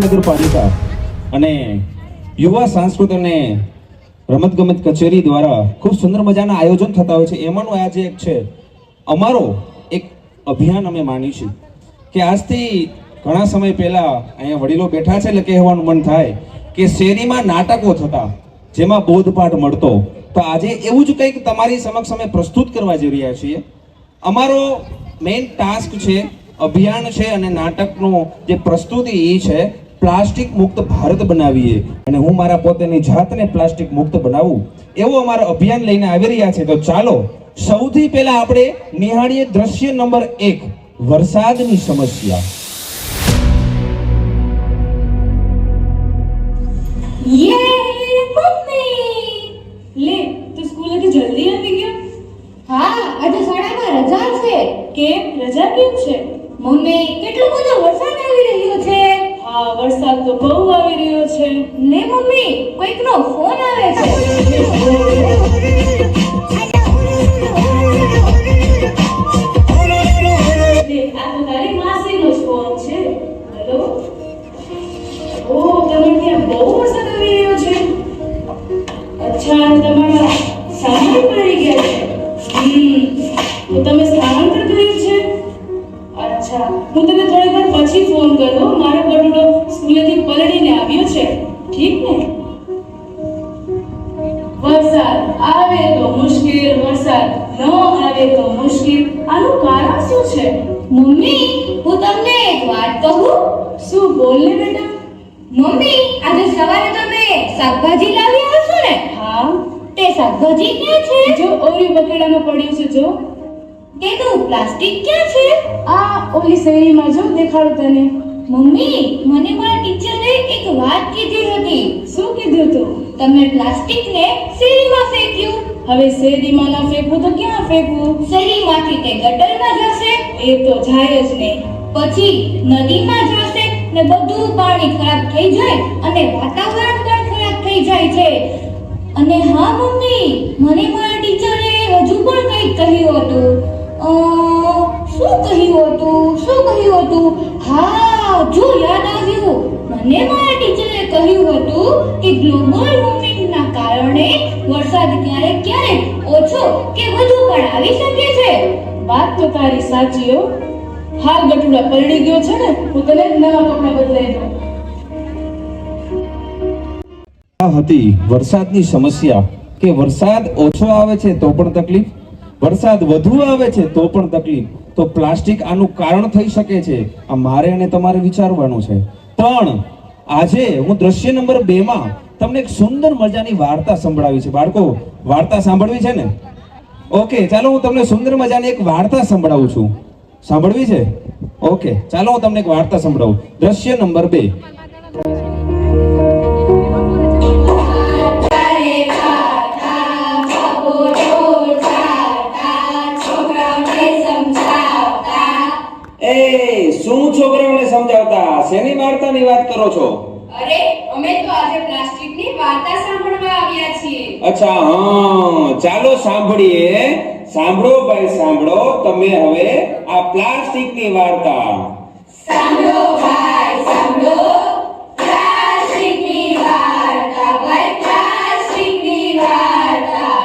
નગરપાલિકા અને યુવા સાંસ્કૃત અને રમતગમત કચેરી દ્વારા ખૂબ સુંદર મજાના આયોજન થતા હોય છે. એમાંનું આજે એક છે. અમારો એક અભિયાન અમે માની છીએ કે આજથી ઘણા સમય પહેલાં અહીંયા વડીલો બેઠા છે એટલે કહેવાનું મન થાય કે શેરીમાં નાટકો થતા, જેમાં બોધપાઠ મળતો, તો આજે એવું જ કંઈક તમારી સમક્ષ અમે પ્રસ્તુત કરવા જઈ રહ્યા છીએ. અમારો મેઇન ટાસ્ક છે, અભિયાન છે અને નાટકનું જે પ્રસ્તુતિ એ છે પ્લાસ્ટિક મુક્ત ભારત બનાવીએ અને હું મારા પોતેની જાતને પ્લાસ્ટિક મુક્ત બનાવું, એવો અમારો અભિયાન લઈને આવી રહ્યા છે. તો ચાલો, સૌથી પહેલા આપણે નિહાળીએ દ્રશ્ય નંબર એક, વરસાદની સમસ્યા. જલ્દી આવી ગયો હા, આજે શાળામાં રજા છે. કેમ? રજા કેમ છે? મમ્મી કેટલો બધો વરસાદ આવી રહ્યો છે? હા વરસાદ તો બહુ આવી રહ્યો છે. ને મમ્મી કોઈકનો ફોન આવે છે. વરસાદ આવે તો મુશ્કેલ વરસાદ ન આવે તો મુશ્કેલ. આનું કારણ શું છે? મમ્મી હું તમને એક વાત કહું. શું બોલ ને બેટા. મમ્મી આજે સવારે તમે શાકભાજી લાવી આવશો ને? હા. તે શાકભાજી ક્યાં છે? જો ઓરી બકેડામાં પડ્યું છે જો. તેનું પ્લાસ્ટિક ક્યાં છે? આ ઓલી શેરીમાં જો દેખાડું તને. મમ્મી મને મારા ટીચરે એક વાત કીધી હતી. શું કીધું તું? તમે પ્લાસ્ટિકને શેરીમાં ફેંક્યું. હવે શેરીમાં ના ફેંકવું તો ક્યાં ફેંકવું શેરીમાંથી તે ગટરમાં જશે. એ તો જાય જ નહીં. પછી નદીમાં જશે ને બધું પાણી ખરાબ થઈ જાય અને વાતાવરણ પણ ખરાબ થઈ જાય છે. અને હા મમ્મી મને મારા ટીચરે હજુ પણ કંઈક કહ્યું હતું. શું કહ્યું હતું? શું કહ્યું હતું? હા જો યાદ આવ્યું? મને મારા ટીચરે કહ્યું હતું કે ગ્લોબલ વોર્મિંગના કારણે વરસાદ ક્યારેક ક્યારેક ઓછો કે વધુ પણ આવી શકે છે. વાત તો તારી સાચી હો. હાલ ગટુડા પરણી ગયો છે ને, હું તને નવા કપડા બદલાઈ દઉં. આ હતી વરસાદની સમસ્યા. કે વરસાદ ઓછો આવે છે તો પણ તકલીફ? વરસાદ વધુ આવે છે તો પણ તકલીફ? તો પ્લાસ્ટિક આનું કારણ થઈ શકે છે? આ મારે અને તમારે વિચારવાનું છે. પણ આજે હું દ્રશ્ય નંબર બે માં તમને એક સુંદર મજાની વાર્તા સંભળાવી છે. બાળકો, વાર્તા સાંભળવી છે ને? ઓકે, ચાલો હું તમને સુંદર મજાની એક વાર્તા સંભળાવું છું. સાંભળવી છે? ઓકે, ચાલો હું તમને એક વાર્તા સંભળાવું. દ્રશ્ય નંબર બે. શું છોકરાઓને સમજાવતા શેની વાર્તાની વાત કરો છો? અરે અમે તો આજે પ્લાસ્ટિકની વાર્તા સાંભળવા આવ્યા છીએ. અચ્છા હા ચાલો સાંભળીએ. સાંભળો ભાઈ સાંભળો. તમે હવે આ પ્લાસ્ટિકની વાર્તા. સાંભળો ભાઈ સાંભળો. પ્લાસ્ટિકની વાર્તા ભાઈ પ્લાસ્ટિકની વાર્તા.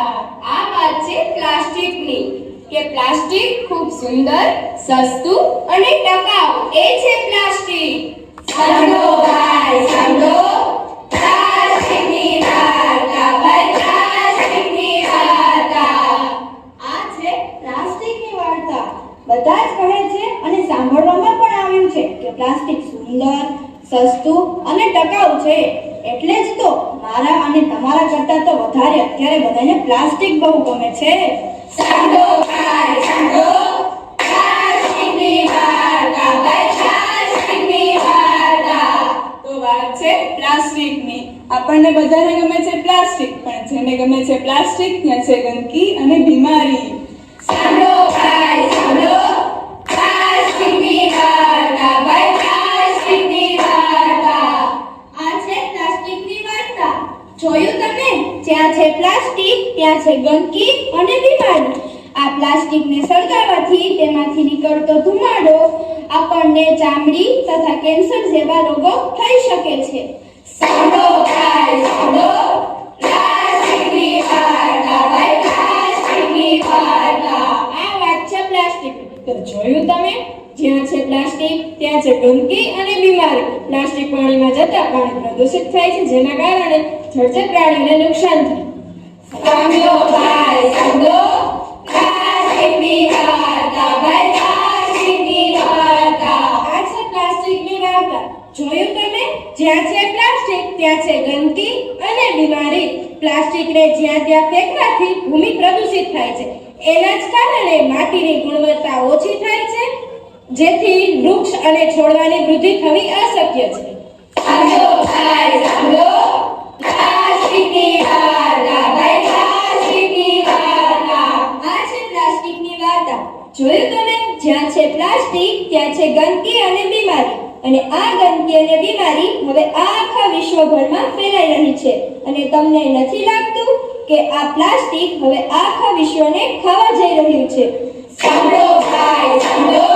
આ વાત છે પ્લાસ્ટિકની કે પ્લાસ્ટિક ખૂબ સુંદર સસ્તું અને ટકાઉ એ છે પ્લાસ્ટિક. સમજો ભાઈ સમજો વાર્તા. આ છે પ્લાસ્ટિકની વાર્તા. બધા જ કહે છે અને સાંભળવામાં પણ આવ્યું છે કે પ્લાસ્ટિક સુંદર, સસ્તું અને ટકાઉ છે. એટલે જ તો મારા અને તમારા કરતા તો વધારે અત્યારે બધાને પ્લાસ્ટિક બહુ ગમે છે. આપણને બધાને ગમે છે પ્લાસ્ટિક, પણ જેને ગમે છે પ્લાસ્ટિક, ત્યાં છે ગંદકી અને બીમારી. સાંભળો, ભાઈ, સાંભળો. પ્લાસ્ટિકની વાર્તા, ભાઈ, પ્લાસ્ટિકની આ છે પ્લાસ્ટિકની વાર્તા. જોયું તમે? જ્યાં છે પ્લાસ્ટિક, ત્યાં છે ગંદકી અને બીમારી. આ પ્લાસ્ટિકને સળગાવવાથી તેમાંથી નીકળતો ધુમાડો આપણને ચામડી તથા કેન્સર જેવા રોગો થઈ શકે છે. જોયું તમે જ્યાં છે પ્લાસ્ટિક ત્યાં છે ગંદકી અને બીમારી પ્લાસ્ટિક પાણીમાં જતા પાણી પ્રદૂષિત થાય છે જેના કારણે જળચર પ્રાણીને નુકસાન થાય જોયું જ્યાં છે પ્લાસ્ટિક ત્યાં છે ગંદકી અને બીમારી. પ્લાસ્ટિકને જ્યાં ત્યાં ફેંકવાથી ભૂમિ પ્રદૂષિત થાય છે. એના જ કારણે માટીની ગુણવત્તા ઓછી થાય છે જેથી વૃક્ષ અને છોડવાની વૃદ્ધિ થવી અશક્ય છે. સાંભળો સાંભળો. પ્લાસ્ટિકની વાર્તા ભાઈ પ્લાસ્ટિકની વાર્તા. આ છે પ્લાસ્ટિકની વાર્તા. જોયું તમે? જ્યાં છે પ્લાસ્ટિક ત્યાં છે ગંદકી અને બીમારી. અને આ ગંદકી અને બીમારી હવે આખા વિશ્વભરમાં ફેલાઈ રહી છે. અને તમને નથી લાગતું કે આ પ્લાસ્ટિક હવે આખા વિશ્વને ખાવા જઈ રહ્યું છે? સાંભળો ભાઈ સાંભળો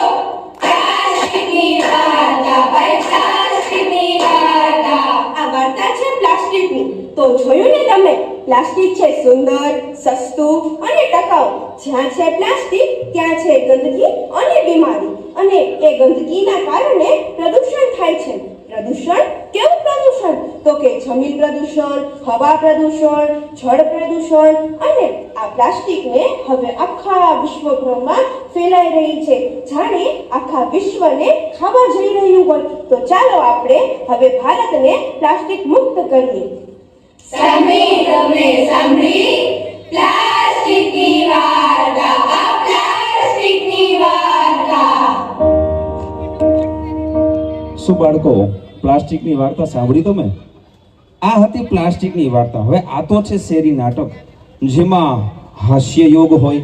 પ્લાસ્ટિકની વાર્તા ભાઈ પ્લાસ્ટિકની વાર્તા. આ વાર્તા છે પ્લાસ્ટિકની. તો જોયું ને તમે? પ્લાસ્ટિક છે સુંદર, સસ્તું અને ટકાઉ. જ્યાં છે પ્લાસ્ટિક, ત્યાં છે ગંદકી અને બીમારી. અને એ ગંદકીના કારણે પ્રદૂષણ થાય છે. પ્રદૂષણ? કેવું પ્રદૂષણ? તો કે જમીન પ્રદૂષણ, હવા પ્રદૂષણ, જળ પ્રદૂષણ અને આ પ્લાસ્ટિકને હવે આખા વિશ્વભરમાં ફેલાઈ રહી છે. જાણે આખા વિશ્વને ખાવા જઈ રહ્યું હોય. તો ચાલો આપણે હવે ભારતને પ્લાસ્ટિક મુક્ત કરીએ. શું બાળકો, પ્લાસ્ટિકની વાર્તા સાંભળી તમે? આ હતી પ્લાસ્ટિકની વાર્તા. હવે આ તો છે શેરી નાટક, જેમાં હાસ્ય યોગ હોય,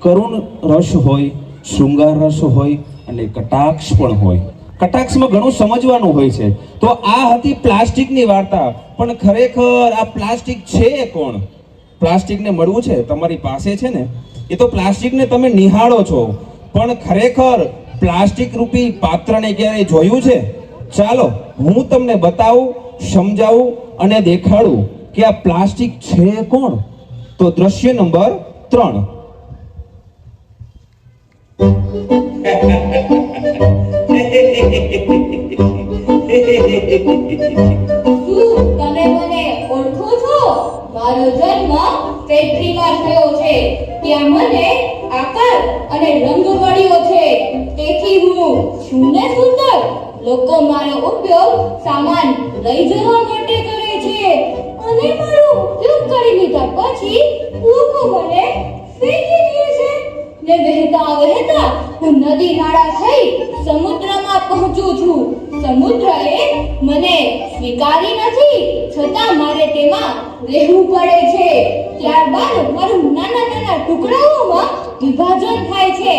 કરુણ રસ હોય, શૃંગાર રસ હોય, અને કટાક્ષ પણ હોય. કટાક્ષમાં ઘણું સમજવાનું હોય છે. તો આ હતી પ્લાસ્ટિકની વાર્તા. પણ ખરેખર આ પ્લાસ્ટિક છે કોણ? પ્લાસ્ટિકને મળવું છે? તમારી પાસે છે ને? એ તો પ્લાસ્ટિકને તમે નિહાળો છો. પણ ખરેખર પ્લાસ્ટિક રૂપી પાત્રને ક્યારેય જોયું છે? ચાલો, હું તમને બતાવું, સમજાવું અને દેખાડું કે આ પ્લાસ્ટિક છે કોણ? તો દ્રશ્ય નંબર ત્રણ. રંગ મળ્યો છે. તેથી હું છું ને સુંદર. લોકો મારો ઉપયોગ સામાન લઈ જવા માટે કરે છે. પછી મને ને વહેતા વહેતા હું નદી નાળા થઈ સમુદ્રમાં પહોંચું છું. સમુદ્રએ મને સ્વીકારી નથી, છતાં મારે તેમાં રહેવું પડે છે. ત્યારબાદ મારું નાના નાના ટુકડાઓમાં વિભાજન થાય છે.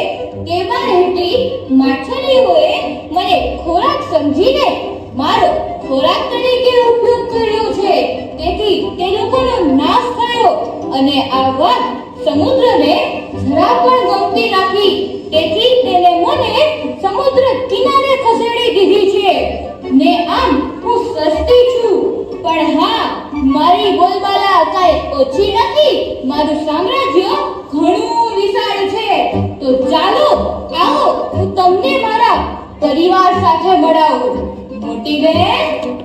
તેમાં રહેતી માછલીઓએ મને ખોરાક સમજીને મારો ખોરાક તરીકે ઉપયોગ કર્યો છે. તેથી તે લોકોનો નાશ થયો અને આ વાત સમુદ્રને જરા પણ ગમતી નથી. તેથી તેને મને સમુદ્ર કિનારે ખસેડી દીધી છે. ને આમ હું સસ્તી છું. પણ હા, મારી બોલબાલા કાંઈ ઓછી નથી. મારું સામ્રાજ્ય ઘણું વિશાળ છે. તો ચાલો, આવો, હું તમને મારા પરિવાર સાથે મળાવું. મોટી બેન?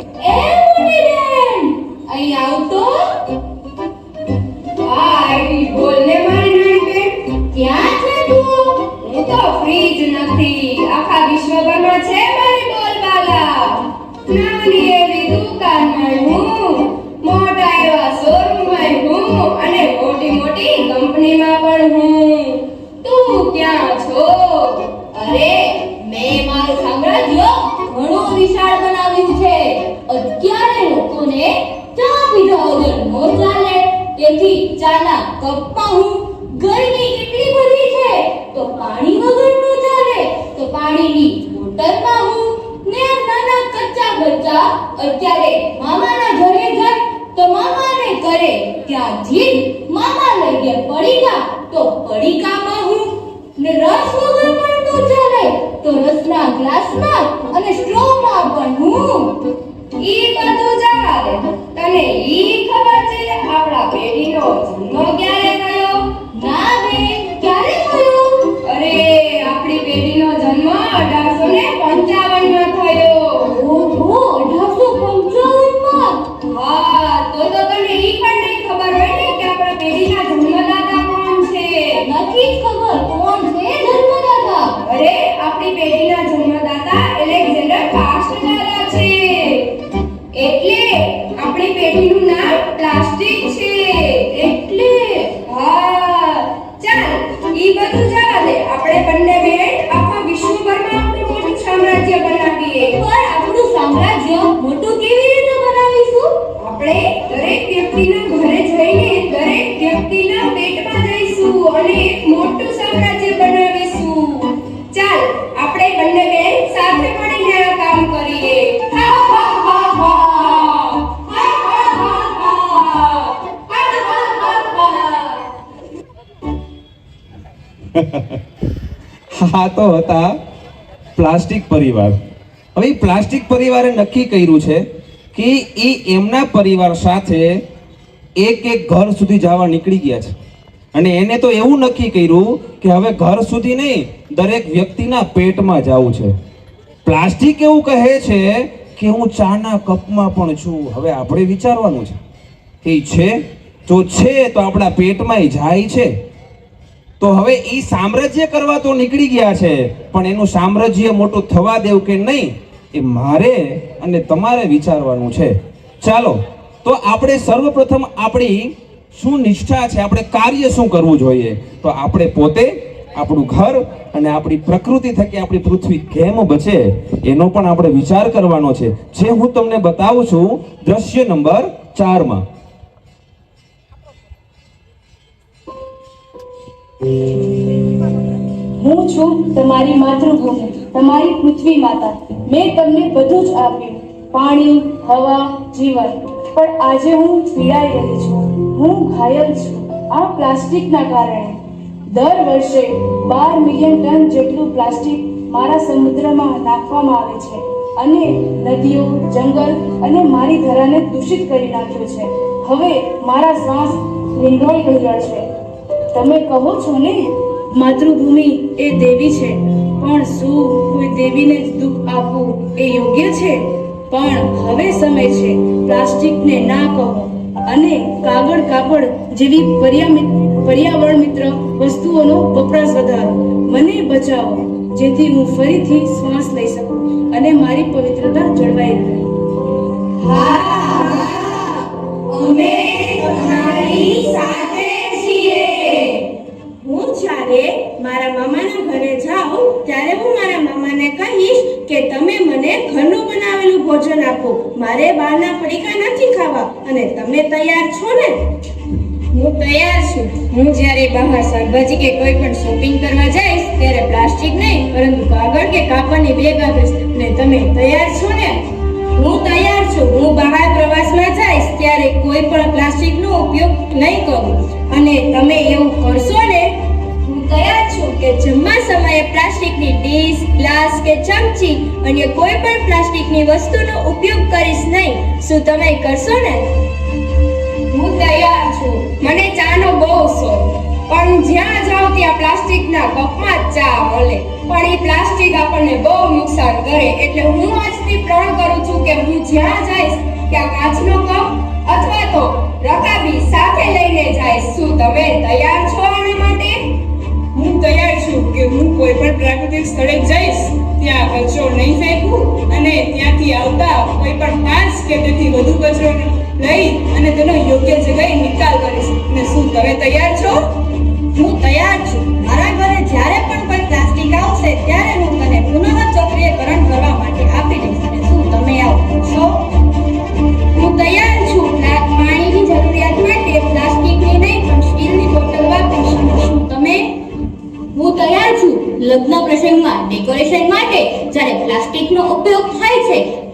ઘણું વિશાળ બનાવ્યું છે. અત્યારે લોકોને ચા પીધા વગર ચાલે. તેથી ચાના કપમાં ગરમી કેટલી બધી છે. તો પાણી વગર નો ચાલે. તો પાણીની બોટલમાં હું ને નાના કચ્ચા બચ્ચા અત્યારે મામાના ઘરે જાય તો મામાને કરે ત્યાં જીદ મામા લઈ ગયા પડીકા. તો પડીકામાં હું ને રસ વગર પણ તો ચાલે તો રસના ગ્લાસમાં અને સ્ટ્રોમાં પણ હું ઈ બધું જવા તને ઈ ખબર છે આપણા પેઢીનો જન્મ ક્યારે થયો? ના બે ક્યારે થયો? આપણી પેઢીનો જન્મ 1855 માં થયો. ઓહો 1855 માં હા તો તો તને ઈ પણ નહીં ખબર હોય ને કે આપણા પેઢીના જન્મદાતા કોણ છે. નથી ખબર કોણ છે જન્મદાતા? અરે આપણી પેઢીના જન્મદાતા હા તો હતા પ્લાસ્ટિક પરિવાર. હવે પ્લાસ્ટિક પરિવારે નક્કી કર્યું છે કે એ એમના પરિવાર સાથે એક એક ઘર સુધી જવા નીકળી ગયા છે. અને એને તો એવું નક્કી કર્યું કે હવે ઘર સુધી નહીં, દરેક વ્યક્તિના પેટમાં જવું છે. પ્લાસ્ટિક એવું કહે છે કે હું ચાના કપમાં પણ છું. હવે આપણે વિચારવાનું છે. કે છે? જો છે તો આપણા પેટમાં જાય છે. તો હવે એ સામ્રાજ્ય કરવા તો નીકળી ગયા છે, પણ એનું સામ્રાજ્ય મોટું થવા દેવું કે નહીં, એ મારે અને તમારે વિચારવાનું છે. ચાલો, તો આપણે સર્વપ્રથમ આપણી શું નિષ્ઠા છે, આપણે કાર્ય શું કરવું જોઈએ? તો આપણે પોતે આપણું ઘર અને આપણી પ્રકૃતિ થકી આપણી પૃથ્વી કેમ બચે, એનો પણ આપણે વિચાર કરવાનો છે. જે હું તમને બતાવું છું, દ્રશ્ય નંબર ચારમાં. હું છું તમારી માતૃભૂમિ, તમારી પૃથ્વી માતા. મેં તમને બધું જ આપ્યું, પાણી, હવા, જીવન. પણ આજે હું પીડાઈ રહી છું. હું ઘાયલ છું. આ પ્લાસ્ટિકના કારણે. દર વર્ષે બાર મિલિયન ટન જેટલું પ્લાસ્ટિક મારા સમુદ્રમાં નાખવામાં આવે છે અને નદીઓ, જંગલ અને મારી ધરાને દૂષિત કરી નાખ્યું છે. હવે મારા શ્વાસ નિંદોઈ રહ્યા છે. તમે કહો છો ને, માતૃભૂમિ એ દેવી છે, પણ શું કોઈ દેવીને દુઃખ આપવું એ યોગ્ય છે? પણ હવે સમય છે, પ્લાસ્ટિકને ના કહો. અને કાગળ કાપડ જેવી પર્યાવરણ મિત્ર વસ્તુઓનો વપરાશ વધારો. મને બચાવો, જેથી હું ફરીથી શ્વાસ લઈ શકું અને મારી પવિત્રતા જળવાઈ રહે. અમે જ્યારે મારા મામાના ઘરે જાઉં ત્યારે હું મારા મામાને કહીશ કે તમે મને ઘરનું બનાવેલું ભોજન આપો. મારે બહારના પડીકા નથી ખાવા અને તમે તૈયાર છો ને? હું તૈયાર છું. હું જ્યારે બહાર શાકભાજી કે કોઈ પણ શોપિંગ કરવા જઈશ, ત્યારે પ્લાસ્ટિક નહીં, પરંતુ કાગળ કે કાપડની બેગ આપીશ. અને તમે તૈયાર છો ને? હું તૈયાર છું. હું બહાર પ્રવાસમાં જઈશ, ત્યારે કોઈ પણ પ્લાસ્ટિકનો ઉપયોગ નહીં કરું. અને તમે એવું કરશો ને તૈયાર છું કે જમવા સમયે પ્લાસ્ટિકની ડીશ, ગ્લાસ કે ચમચી અન્ય કોઈ પણ પ્લાસ્ટિકની વસ્તુનો ઉપયોગ કરીશ નહીં. શું તમે કરશો ને? હું તૈયાર છું. મને ચાનો બહુ શોખ. પણ જ્યાં જાઉં ત્યાં પ્લાસ્ટિકના કપમાં જ ચા મળે પણ એ પ્લાસ્ટિક આપણને બહુ નુકસાન કરે. એટલે હું આજથી પ્રણ કરું છું કે હું જ્યાં જઈશ ત્યાં કાચનો કપ અથવા તો રકાબી સાથે લઈને જઈશ. શું તમે તૈયાર છો આના માટે? હું તૈયાર છું કે હું કોઈ પણ પ્રાકૃતિક સ્થળે જઈશ, ત્યાં કચરો નહીં ફેંકું અને ત્યાંથી આવતા કોઈ પણ પાંચ કે તેથી વધુ કચરો લઈ અને તેનો યોગ્ય જગ્યાએ નિકાલ કરીશ. અને શું તમે તૈયાર છો? હું તૈયાર છું. મારા ઘરે જ્યારે પણ કોઈ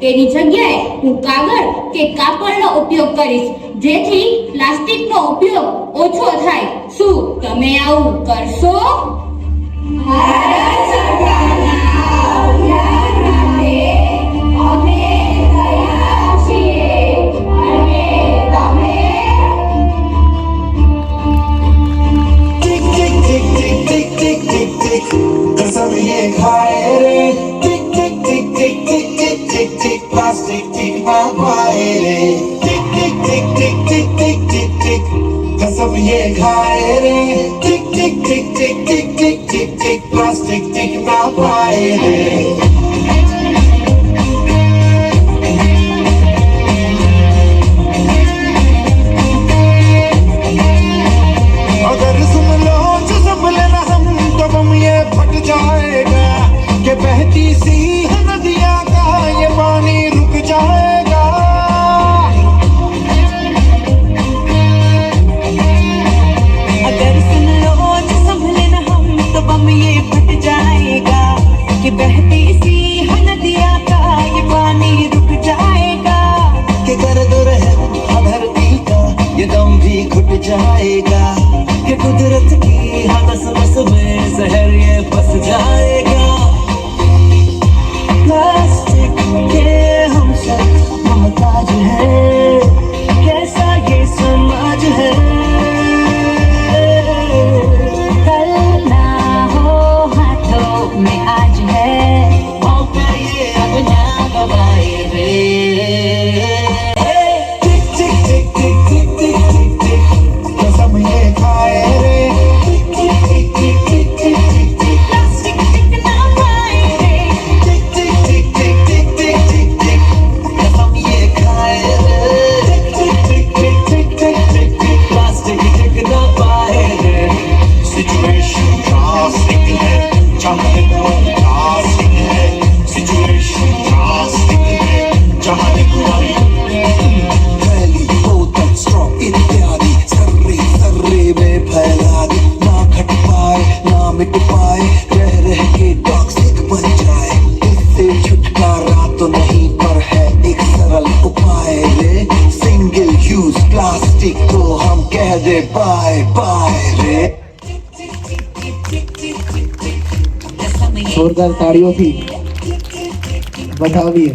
તેની જગ્યાએ હું કાગળ કે કાપડનો ઉપયોગ કરીશ. જેથી પ્લાસ્ટિકનો ઉપયોગ ઓછો થાય. શું તમે આવું કરશો? ભારત દે બાય બાય રે. જોરદાર તાળીઓથી બતાવીએ